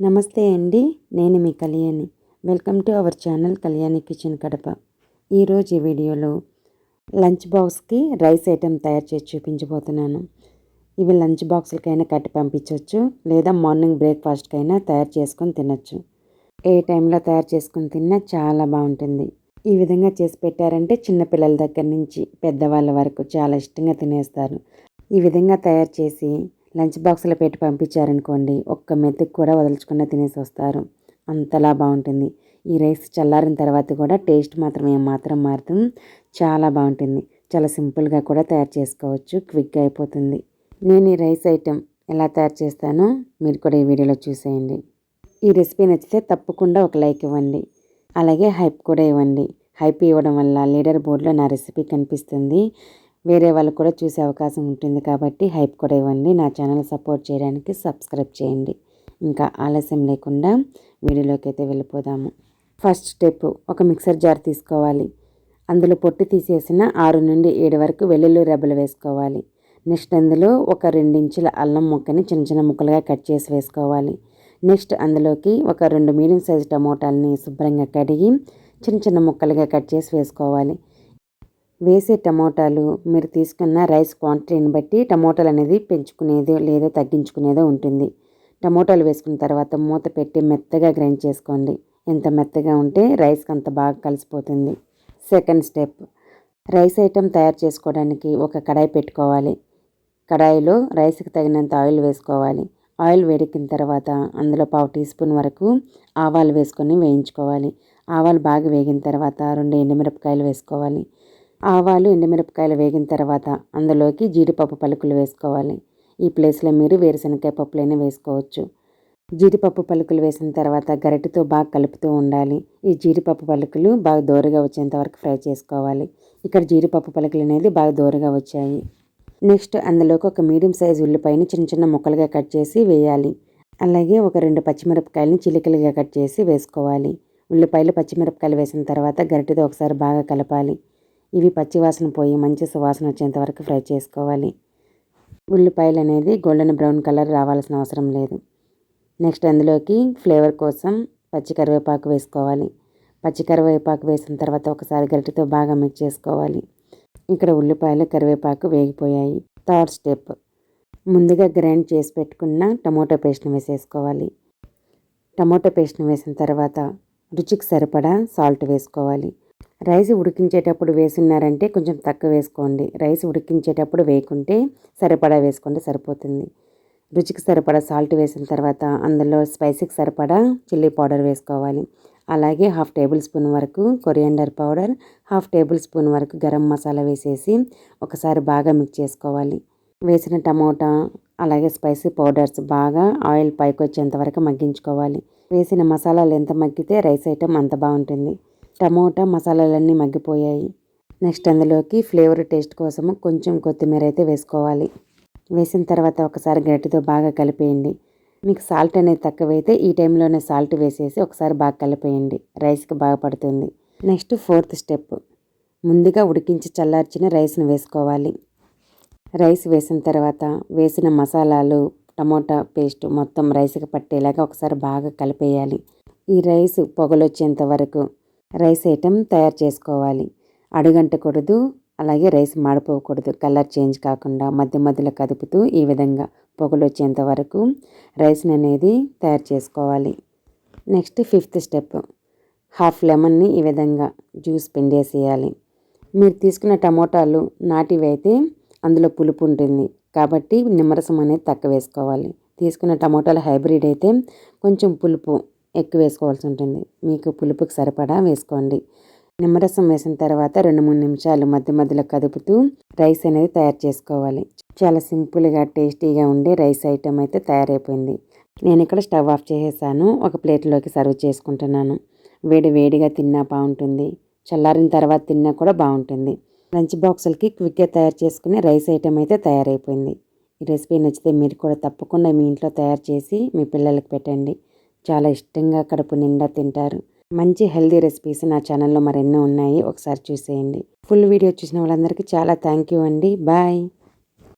నమస్తే అండి నేను మీ Kalyani. Welcome to our channel Kalyani kitchen Kadapa. ఈరోజు ఈ వీడియోలో లంచ్ బాక్స్కి రైస్ ఐటెం తయారు చేసి చూపించబోతున్నాను. ఇవి లంచ్ బాక్స్లకైనా కట్టి పంపించవచ్చు లేదా మార్నింగ్ బ్రేక్ఫాస్ట్కైనా తయారు చేసుకొని తినచ్చు. ఏ టైంలో తయారు చేసుకొని తిన్నా చాలా బాగుంటుంది. ఈ విధంగా చేసి పెట్టారంటే చిన్నపిల్లల దగ్గర నుంచి పెద్దవాళ్ళ వరకు చాలా ఇష్టంగా తినేస్తారు. ఈ విధంగా తయారు చేసి లంచ్ బాక్స్లో పెట్టి పంపించారనుకోండి ఒక్క మెతుకు కూడా వదలుచుకున్న తినేసి వస్తారు. అంతలా బాగుంటుంది. ఈ రైస్ చల్లారిన తర్వాత కూడా టేస్ట్ మాత్రం ఏమాత్రం మారుతుంది చాలా బాగుంటుంది. చాలా సింపుల్గా కూడా తయారు చేసుకోవచ్చు. క్విక్గా అయిపోతుంది. నేను ఈ రైస్ ఐటెం ఎలా తయారు చేస్తానో మీరు కూడా ఈ వీడియోలో చూసేయండి. ఈ రెసిపీ నచ్చితే తప్పకుండా ఒక లైక్ ఇవ్వండి. అలాగే హైప్ కూడా ఇవ్వండి. హైప్ ఇవ్వడం వల్ల లీడర్ బోర్డులో నా రెసిపీ కనిపిస్తుంది. వేరే వాళ్ళకు కూడా చూసే అవకాశం ఉంటుంది కాబట్టి హైప్ కూడా ఇవ్వండి. నా ఛానల్ సపోర్ట్ చేయడానికి సబ్స్క్రైబ్ చేయండి. ఇంకా ఆలస్యం లేకుండా వీడియోలోకి అయితే వెళ్ళిపోదాము. ఫస్ట్ స్టెప్ ఒక మిక్సర్ జార్ తీసుకోవాలి. అందులో పొట్టు తీసేసిన ఆరు నుండి ఏడు వరకు వెల్లుల్లి రెబ్బలు వేసుకోవాలి. నెక్స్ట్ అందులో ఒక రెండించుల అల్లం ముక్కని చిన్న చిన్న ముక్కలుగా కట్ చేసి వేసుకోవాలి. నెక్స్ట్ అందులోకి ఒక రెండు మీడియం సైజు టమోటాలని శుభ్రంగా కడిగి చిన్న చిన్న ముక్కలుగా కట్ చేసి వేసుకోవాలి. వేసే టమోటాలు మీరు తీసుకున్న రైస్ క్వాంటిటీని బట్టి టమోటాలు అనేది పెంచుకునేదో లేదా తగ్గించుకునేదో ఉంటుంది. టమోటాలు వేసుకున్న తర్వాత మూత పెట్టి మెత్తగా గ్రైండ్ చేసుకోండి. ఎంత మెత్తగా ఉంటే రైస్కి అంత బాగా కలిసిపోతుంది. సెకండ్ స్టెప్ రైస్ ఐటెం తయారు చేసుకోవడానికి ఒక కడాయి పెట్టుకోవాలి. కడాయిలో రైస్కి తగినంత ఆయిల్ వేసుకోవాలి. ఆయిల్ వేడికిన తర్వాత అందులో పావు టీ స్పూన్ వరకు ఆవాలు వేసుకొని వేయించుకోవాలి. ఆవాలు బాగా వేగిన తర్వాత రెండు ఎండుమిరపకాయలు వేసుకోవాలి. ఆవాలు ఎండుమిరపకాయలు వేగిన తర్వాత అందులోకి జీడిపప్పు పలుకులు వేసుకోవాలి. ఈ ప్లేస్లో మీరు వేరుశనగకాయ పప్పులైనా వేసుకోవచ్చు. జీడిపప్పు పలుకులు వేసిన తర్వాత గరిటెతో బాగా కలుపుతూ ఉండాలి. ఈ జీడిపప్పు పలుకులు బాగా దోరగా వచ్చేంత వరకు ఫ్రై చేసుకోవాలి. ఇక్కడ జీడిపప్పు పలుకులు అనేది బాగా దోరగా వచ్చాయి. నెక్స్ట్ అందులోకి ఒక మీడియం సైజు ఉల్లిపాయని చిన్న చిన్న ముక్కలుగా కట్ చేసి వేయాలి. అలాగే ఒక రెండు పచ్చిమిరపకాయలని చిలికలుగా కట్ చేసి వేసుకోవాలి. ఉల్లిపాయలు పచ్చిమిరపకాయలు వేసిన తర్వాత గరిటెతో ఒకసారి బాగా కలపాలి. ఇవి పచ్చివాసన పోయి మంచి సువాసన వచ్చేంత వరకు ఫ్రై చేసుకోవాలి. ఉల్లిపాయలు అనేది గోల్డెన్ బ్రౌన్ కలర్ రావాల్సిన అవసరం లేదు. నెక్స్ట్ అందులోకి ఫ్లేవర్ కోసం పచ్చి కరివేపాకు వేసుకోవాలి. పచ్చి కరివేపాకు వేసిన తర్వాత ఒకసారి గరిటెతో బాగా మిక్స్ చేసుకోవాలి. ఇక్కడ ఉల్లిపాయలు కరివేపాకు వేగిపోయాయి. Third step. ముందుగా గ్రైండ్ చేసి పెట్టుకున్న టమోటో పేస్ట్ని వేసేసుకోవాలి. టమోటో పేస్ట్ని వేసిన తర్వాత రుచికి సరిపడా సాల్ట్ వేసుకోవాలి. రైస్ ఉడికించేటప్పుడు వేసున్నారంటే కొంచెం తక్కువ వేసుకోండి. రైస్ ఉడికించేటప్పుడు వేయకుంటే సరిపడా వేసుకుంటే సరిపోతుంది. రుచికి సరిపడా సాల్ట్ వేసిన తర్వాత అందులో స్పైసీకి సరిపడా చిల్లీ పౌడర్ వేసుకోవాలి. అలాగే హాఫ్ టేబుల్ స్పూన్ వరకు coriander powder half tablespoon వరకు గరం మసాలా వేసేసి ఒకసారి బాగా మిక్స్ చేసుకోవాలి. వేసిన టమోటా అలాగే స్పైసీ పౌడర్స్ బాగా ఆయిల్ పైకి వచ్చేంత వరకు మగ్గించుకోవాలి. వేసిన మసాలాలు ఎంత మగ్గితే రైస్ ఐటెం అంత బాగుంటుంది. టమోటా మసాలాలన్నీ మగ్గిపోయాయి. నెక్స్ట్ అందులోకి ఫ్లేవర్ టేస్ట్ కోసము కొంచెం కొత్తిమీర అయితే వేసుకోవాలి. వేసిన తర్వాత ఒకసారి గట్టితో బాగా కలిపేయండి. మీకు సాల్ట్ అనేది తక్కువైతే ఈ టైంలోనే సాల్ట్ వేసేసి ఒకసారి బాగా కలిపేయండి. రైస్కి బాగా పడుతుంది. Next fourth step. ముందుగా ఉడికించి చల్లార్చిన రైస్ను వేసుకోవాలి. రైస్ వేసిన తర్వాత వేసిన మసాలాలు టమోటా పేస్ట్ మొత్తం రైస్కి పట్టేలాగా ఒకసారి బాగా కలిపేయాలి. ఈ రైస్ పొగలొచ్చేంత వరకు రైస్ ఐటెం తయారు చేసుకోవాలి. అడుగంటకూడదు అలాగే రైస్ మాడిపోకూడదు. కలర్ చేంజ్ కాకుండా మధ్య మధ్యలో కదుపుతూ ఈ విధంగా పొగలు వచ్చేంత వరకు రైస్ని అనేది తయారు చేసుకోవాలి. నెక్స్ట్ ఫిఫ్త్ స్టెప్ హాఫ్ లెమన్ని ఈ విధంగా జ్యూస్ పిండేసేయాలి. మీరు తీసుకున్న టమోటాలు నాటివి అయితే అందులో పులుపు ఉంటుంది. కాబట్టి నిమ్మరసం అనేది తక్కువ వేసుకోవాలి. తీసుకున్న టమోటాలు హైబ్రిడ్ అయితే కొంచెం పులుపు ఎక్కువ వేసుకోవాల్సి ఉంటుంది. మీకు పులుపుకి సరిపడా వేసుకోండి. నిమ్మరసం వేసిన తర్వాత రెండు మూడు నిమిషాలు మధ్య మధ్యలో కదుపుతూ రైస్ అనేది తయారు చేసుకోవాలి. చాలా సింపుల్గా టేస్టీగా ఉండే రైస్ ఐటెం అయితే తయారైపోయింది. నేను ఇక్కడ స్టవ్ ఆఫ్ చేసేసాను. ఒక ప్లేట్లోకి సర్వ్ చేసుకుంటున్నాను. వేడి వేడిగా తిన్నా బాగుంటుంది. చల్లారిన తర్వాత తిన్నా కూడా బాగుంటుంది. లంచ్ బాక్సులకి క్విక్గా తయారు చేసుకునే రైస్ ఐటెం అయితే తయారైపోయింది. ఈ రెసిపీ నచ్చితే మీరు కూడా తప్పకుండా మీ ఇంట్లో తయారు చేసి మీ పిల్లలకి పెట్టండి. చాలా ఇష్టంగా కడుపు నిండా తింటారు. మంచి హెల్దీ రెసిపీస్ నా ఛానల్లో మరెన్నో ఉన్నాయి. ఒకసారి చూసేయండి. ఫుల్ వీడియో చూసిన వాళ్ళందరికీ చాలా థ్యాంక్ యూ అండి. బాయ్.